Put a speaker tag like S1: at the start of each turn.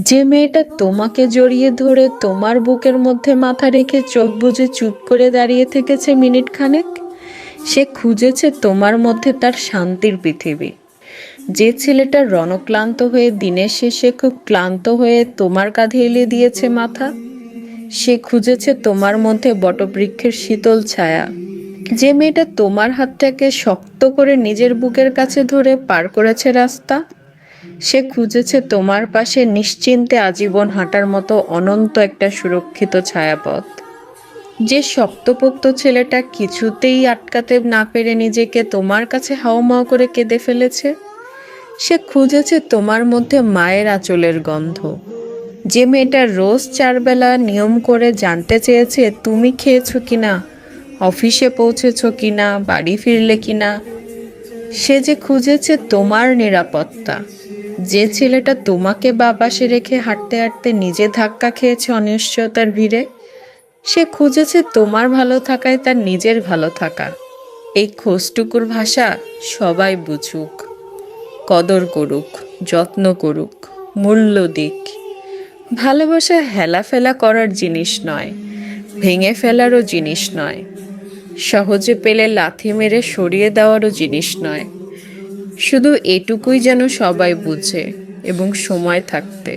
S1: যে মেয়েটা তোমাকে জড়িয়ে ধরে তোমার বুকের মধ্যে মাথা রেখে চোখ বুজে চুপ করে দাঁড়িয়ে থেকেছে মিনিট খানেক, সে খুঁজেছে তোমার মধ্যে তার শান্তির পৃথিবী। যে ছেলেটা রণক্লান্ত হয়ে দিনের শেষে খুব ক্লান্ত হয়ে তোমার কাঁধে এলিয়ে দিয়েছে মাথা, সে খুঁজেছে তোমার মধ্যে বটবৃক্ষের শীতল ছায়া। যে মেয়েটা তোমার হাতটাকে শক্ত করে নিজের বুকের কাছে ধরে পার করেছে রাস্তা সে খুঁজেছে তোমার পাশে নিশ্চিন্তে আজীবন হাঁটার মতো অনন্ত একটা সুরক্ষিত ছায়াপথ। যে শক্তপোক্ত ছেলেটা কিছুতেই আটকাতে না পেরে নিজেকে তোমার কাছে হাওমাও করে কেঁদে ফেলেছে, সে খুঁজেছে তোমার মধ্যে মায়ের আঁচলের গন্ধ। যে মেয়েটা রোজ চারবেলা নিয়ম করে জানতে চেয়েছে, তুমি খেয়েছো কিনা? অফিসে পৌঁছেছো কিনা? বাড়ি ফিরলে কিনা? সে যে খুঁজেছে তোমার নিরাপত্তা। যে ছেলেটা তোমাকে বাবাসে রেখে হাঁটতে হাঁটতে নিজে ধাক্কা খেয়েছে অনিশ্চয়তার ভিড়ে, সে খুঁজেছে তোমার ভালো থাকায় তার নিজের ভালো থাকা। এই খোঁজটুকুর ভাষা সবাই বুঝুক, কদর করুক, যত্ন করুক, মূল্য দিক। ভালোবাসা হেলাফেলা করার জিনিস নয়, ভেঙে ফেলারও জিনিস নয়, সহজে পেলে লাথি মেরে সরিয়ে দেওয়ারও জিনিস নয়। শুধু এটুকুই যেন সবাই বুঝে এবং সময় থাকতে।